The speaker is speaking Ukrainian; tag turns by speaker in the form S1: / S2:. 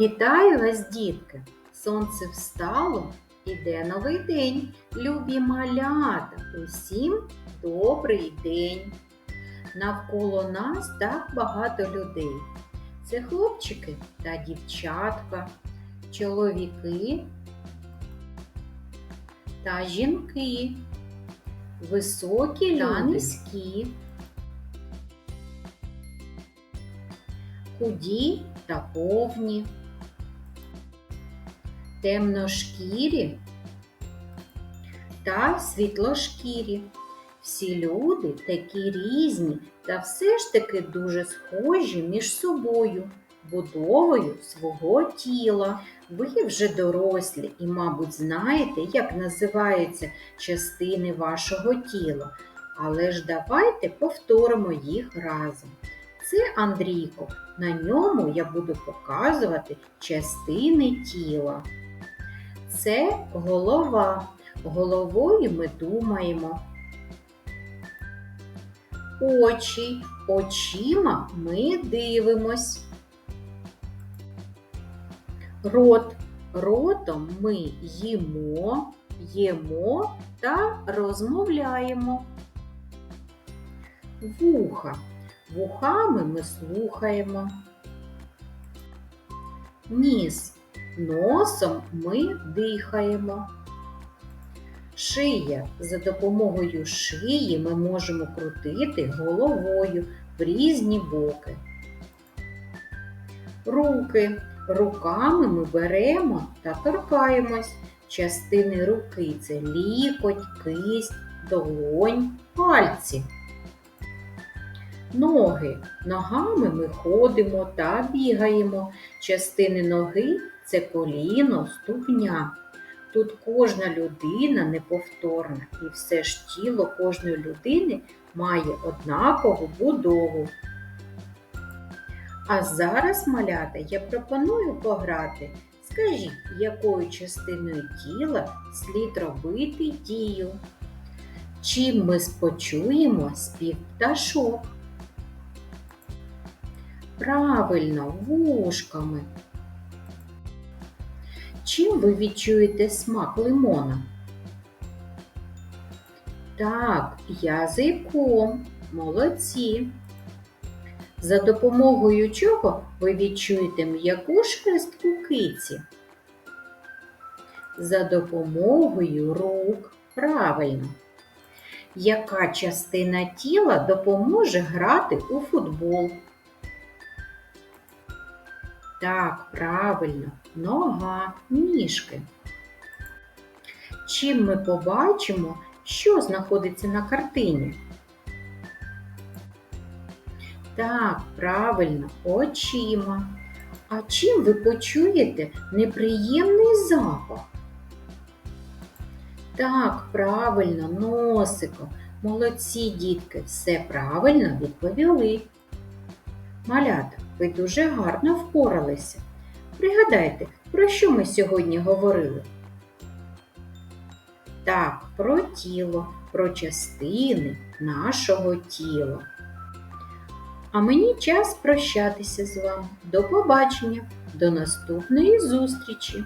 S1: Вітаю вас, дітки! Сонце встало, іде новий день. Любі малята, усім добрий день. Навколо нас так багато людей. Це хлопчики та дівчатка, чоловіки та жінки, високі та низькі, худі та повні, темношкірі та світлошкірі. Всі люди такі різні та все ж таки дуже схожі між собою, будовою свого тіла. Ви вже дорослі і, мабуть, знаєте, як називаються частини вашого тіла. Але ж давайте повторимо їх разом. Це Андрійко. На ньому я буду показувати частини тіла. Це голова. Головою ми думаємо. Очі. Очима ми дивимось. Рот. Ротом ми їмо, їмо та розмовляємо. Вуха. Вухами ми слухаємо. Ніс. Носом ми дихаємо. Шия. За допомогою шиї ми можемо крутити головою в різні боки. Руки. Руками ми беремо та торкаємось. Частини руки це лікоть, кисть, долонь, пальці. Ноги. Ногами ми ходимо та бігаємо. Частини ноги це коліно, ступня. Тут кожна людина неповторна, і все ж тіло кожної людини має однакову будову. А зараз, малята, я пропоную пограти. Скажіть, якою частиною тіла слід робити дію? Чим ми спочуємо спів пташок? Правильно, вушками. Чим ви відчуєте смак лимона? Так, язиком. Молодці. За допомогою чого ви відчуєте м'яку шерстку киці? За допомогою рук. Правильно. Яка частина тіла допоможе грати у футбол? Так, правильно, нога, ніжки. Чим ми побачимо, що знаходиться на картині? Так, правильно, очима. А чим ви почуєте неприємний запах? Так, правильно, носиком. Молодці дітки, все правильно відповіли. Малята, ви дуже гарно впоралися. Пригадайте, про що ми сьогодні говорили? Так, про тіло, про частини нашого тіла. А мені час прощатися з вами. До побачення, до наступної зустрічі!